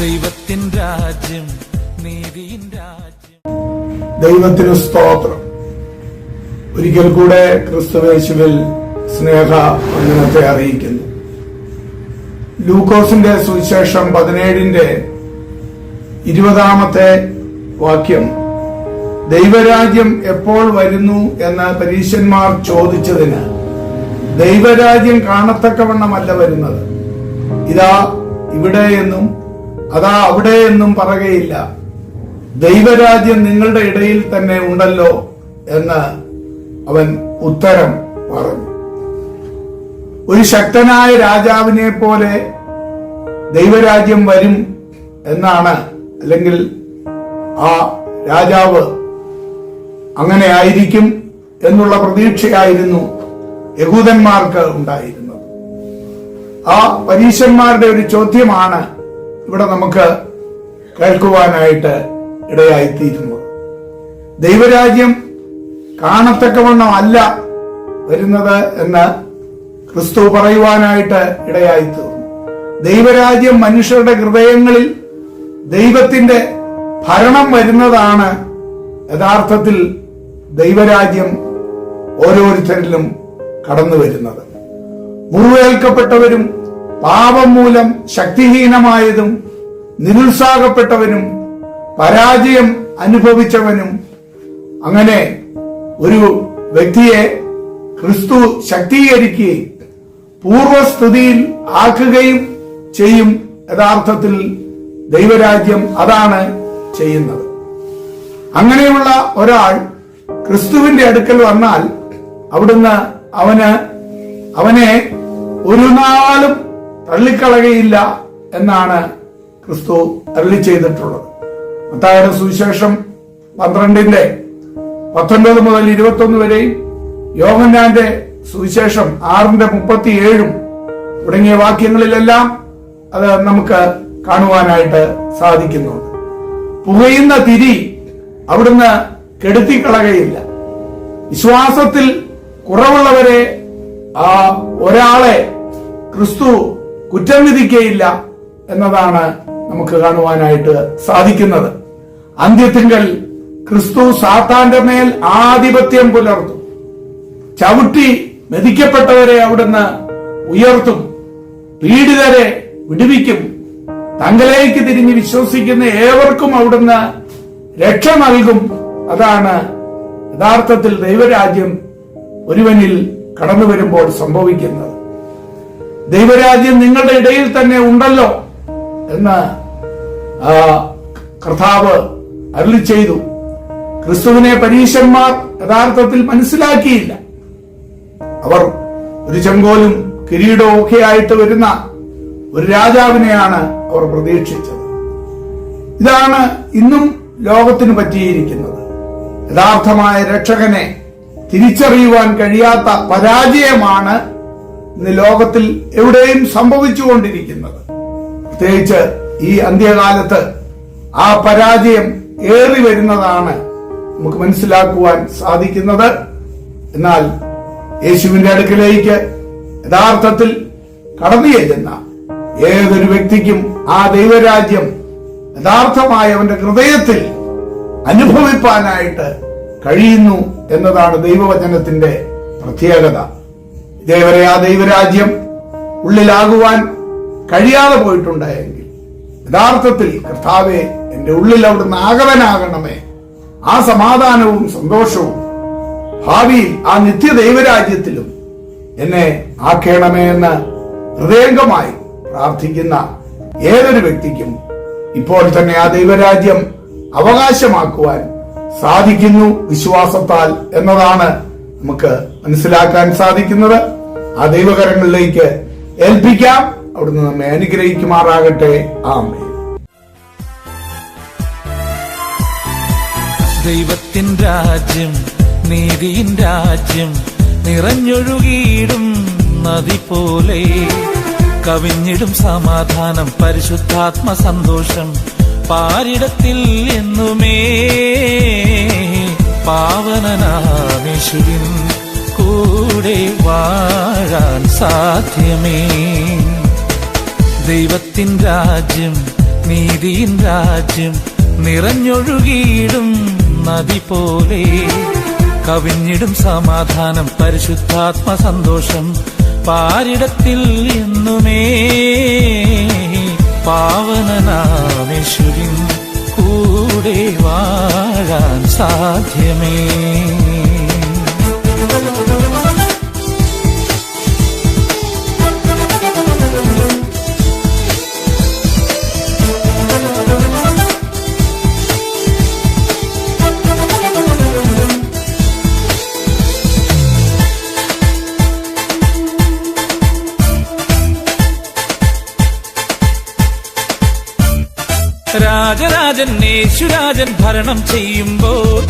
ദൈവത്തിൻ രാജ്യം നീതിയിൻ രാജ്യം. ദൈവത്തിന് സ്തോത്രം. ഒരിക്കൽ കൂടെ ക്രിസ്തുവേശുവിൽ സ്നേഹ വന്ദനത്തെ അറിയിക്കുന്നു. ലൂക്കോസിന്റെ സുവിശേഷം പതിനേഴിന്റെ ഇരുപതാമത്തെ വാക്യം ദൈവരാജ്യം എപ്പോൾ വരുന്നു? എന്ന് പരീശന്മാർ ചോദിച്ചതിന് ദൈവരാജ്യം കാണത്തക്കവണ്ണമല്ല വരുന്നത്. ഇതാ ഇവിടെ എന്നും അതാ അവിടെ എന്നും പറയുകയില്ല ദൈവരാജ്യം നിങ്ങളുടെ ഇടയിൽ തന്നെ ഉണ്ടല്ലോ എന്ന് അവൻ ഉത്തരം പറഞ്ഞു. ഒരു ശക്തനായ രാജാവിനെ പോലെ ദൈവരാജ്യം വരും എന്നാണ് അല്ലെങ്കിൽ ആ രാജാവ് അങ്ങനെ ആയിരിക്കും എന്നുള്ള പ്രതീക്ഷയായിരുന്നു യഹൂദന്മാർക്ക് ഉണ്ടായിരുന്നത്. ആ പരീശന്മാരുടെ ഒരു ചോദ്യമാണ് ഇവിടെ നമുക്ക് കേൾക്കുവാനായിട്ട് ഇടയായിത്തീരുന്നത്. ദൈവരാജ്യം കാണത്തക്കവണ്ണം അല്ല വരുന്നത് എന്ന് ക്രിസ്തു പറയുവാനായിട്ട് ഇടയായി തീർന്നു ദൈവരാജ്യം മനുഷ്യരുടെ ഹൃദയങ്ങളിൽ ദൈവത്തിന്റെ ഭരണം വരുന്നതാണ്. യഥാർത്ഥത്തിൽ ദൈവരാജ്യം ഓരോരുത്തരിലും കടന്നു വരുന്നത്. മുറിവേൽക്കപ്പെട്ടവരും പാപം മൂലം ശക്തിഹീനമായതും നിരുത്സാഹപ്പെട്ടവനും പരാജയം അനുഭവിച്ചവനും അങ്ങനെ ഒരു വ്യക്തിയെ ക്രിസ്തു ശക്തീകരിക്കുകയും പൂർവസ്ഥിതിയിൽ ആക്കുകയും ചെയ്യും യഥാർത്ഥത്തിൽ ദൈവരാജ്യം അതാണ് ചെയ്യുന്നത്. അങ്ങനെയുള്ള ഒരാൾ ക്രിസ്തുവിന്റെ അടുക്കൽ വന്നാൽ അവിടുന്ന് അവന് അവനെ ഒരു നാളും തള്ളിക്കളകയില്ല എന്നാണ് ക്രിസ്തു അരളി ചെയ്തിട്ടുള്ളത്. മത്തായുടെ സുവിശേഷം പന്ത്രണ്ടിന്റെ പത്തൊൻപത് മുതൽ ഇരുപത്തൊന്ന് വരെയും യോഹന്നാന്റെ സുവിശേഷം ആറിന്റെ മുപ്പത്തിയേഴും തുടങ്ങിയ വാക്യങ്ങളിലെല്ലാം അത് നമുക്ക് കാണുവാനായിട്ട് സാധിക്കുന്നുണ്ട്. പുകയുന്ന തിരി അവിടുന്ന് കെടുത്തിക്കളകയില്ല. വിശ്വാസത്തിൽ കുറവുള്ളവരെ ആ ഒരാളെ ക്രിസ്തു കുറ്റം വിധിക്കുകയില്ല എന്നതാണ് നമുക്ക് കാണുവാനായിട്ട് സാധിക്കുന്നത്. അന്ത്യത്തിങ്കൽ ക്രിസ്തു സാത്താന്റെ മേൽ ആധിപത്യം പുലർത്തും. ചവിട്ടി മെതിക്കപ്പെട്ടവരെ അവിടുന്ന് ഉയർത്തും. പീഡിതരെ വിടുവിക്കും. തങ്കലേക്ക് തിരിഞ്ഞ് വിശ്വസിക്കുന്ന ഏവർക്കും അവിടുന്ന് രക്ഷ നൽകും. അതാണ് യഥാർത്ഥത്തിൽ ദൈവരാജ്യം ഒരുവനിൽ കടന്നു വരുമ്പോൾ സംഭവിക്കുന്നത്. ദൈവരാജ്യം നിങ്ങളുടെ ഇടയിൽ തന്നെ ഉണ്ടല്ലോ എന്ന് കർത്താവ് അരുളി ചെയ്തു. ക്രിസ്തുവിനെ പരീശന്മാർ യഥാർത്ഥത്തിൽ മനസ്സിലാക്കിയില്ല. അവർ ഒരു ചെങ്കോലും കിരീടവും ഒക്കെ ആയിട്ട് വരുന്ന ഒരു രാജാവിനെയാണ് അവർ പ്രതീക്ഷിച്ചത്. ഇതാണ് ഇന്നും ലോകത്തിന് പറ്റിയിരിക്കുന്നത്. യഥാർത്ഥമായ രക്ഷകനെ തിരിച്ചറിയുവാൻ കഴിയാത്ത പരാജയമാണ് ഇന്ന് ലോകത്തിൽ എവിടെയും സംഭവിച്ചുകൊണ്ടിരിക്കുന്നത്. പ്രത്യേകിച്ച് ഈ അന്ത്യകാലത്ത് ആ പരാജയം ഏറി വരുന്നതാണ് നമുക്ക് മനസ്സിലാക്കുവാൻ സാധിക്കുന്നത്. എന്നാൽ യേശുവിന്റെ അടുക്കിലേക്ക് യഥാർത്ഥത്തിൽ കടന്നു ചെല്ലുന്ന ഏതൊരു വ്യക്തിക്കും ആ ദൈവരാജ്യം യഥാർത്ഥമായ അവന്റെ ഹൃദയത്തിൽ അനുഭവിപ്പാനായിട്ട് കഴിയുന്നു എന്നതാണ് ദൈവവചനത്തിന്റെ പ്രത്യേകത. ഇതേവരെ ആ ദൈവരാജ്യം ഉള്ളിലാകുവാൻ കഴിയാതെ പോയിട്ടുണ്ടായെങ്കിൽ യഥാർത്ഥത്തിൽ കർത്താവെ എന്റെ ഉള്ളിൽ അവിടുന്ന് ആഗതനാകണമേ ആ സമാധാനവും സന്തോഷവും ഭാവിയിൽ ആ നിത്യ ദൈവരാജ്യത്തിലും എന്നെ ആക്കേണമേ എന്ന് ഹൃദയംഗമായി പ്രാർത്ഥിക്കുന്ന ഏതൊരു വ്യക്തിക്കും ഇപ്പോൾ തന്നെ ആ ദൈവരാജ്യം അവകാശമാക്കുവാൻ സാധിക്കുന്നു വിശ്വാസത്താൽ എന്നതാണ് നമുക്ക് മനസ്സിലാക്കാൻ സാധിക്കുന്നത്. ആ ദൈവകരങ്ങളിലേക്ക് ഏൽപ്പിക്കാം. അവിടുന്ന് നമ്മെ അനുഗ്രഹിക്കുമാറാകട്ടെ. ആമേ ദൈവത്തിൻ രാജ്യം നീതിയിൻ രാജ്യം നിറഞ്ഞൊഴുകിയിടും നദി പോലെ കവിഞ്ഞിടും സമാധാനം പരിശുദ്ധാത്മ സന്തോഷം പാരിടത്തിൽ എന്നുമേ. പാവനനാമേശുവിൻ കൂടെ വാഴാൻ സാധ്യമേ. ദൈവത്തിൻ രാജ്യം നീതിയിൻ രാജ്യം നിറഞ്ഞൊഴുകിയിടും നദി പോലെ കവിഞ്ഞിടും സമാധാനം പരിശുദ്ധാത്മ സന്തോഷം പാരിടത്തിൽ എന്നുമേ. പാവനനാമേശ്വരിൻ കൂടെ വാഴാൻ സാധ്യമേ. രാജരാജൻ യേശുരാജൻ ഭരണം ചെയ്യുമ്പോൾ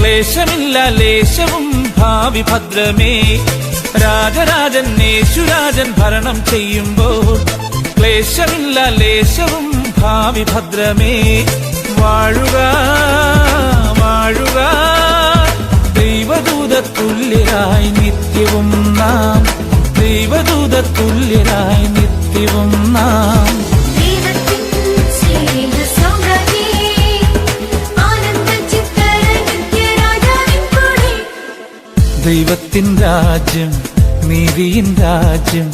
ക്ലേശമില്ല ലേശവും ഭാവി ഭദ്രമേ. രാജരാജൻ യേശുരാജൻ ഭരണം ചെയ്യുമ്പോൾ ക്ലേശമില്ല ലേശവും ഭാവി ഭദ്രമേ. വാഴുക വാഴുക ദൈവദൂത തുല്യരായി നിത്യവും നാം. ദൈവദൂത തുല്യരായി നിത്യവും നാം. ദൈവത്തിൻ രാജ്യം നീതിയിൻ രാജ്യം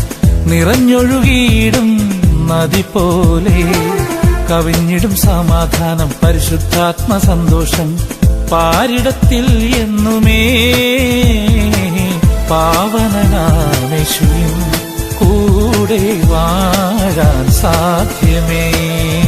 നിറഞ്ഞൊഴുകിയിടും നദി പോലെ കവിഞ്ഞിടും സമാധാനം പരിശുദ്ധാത്മ സന്തോഷം പാരിടത്തിൽ എന്നുമേ. പാവനനാമേശുവിൻ കൂടെ വാഴാൻ സാധ്യമേ.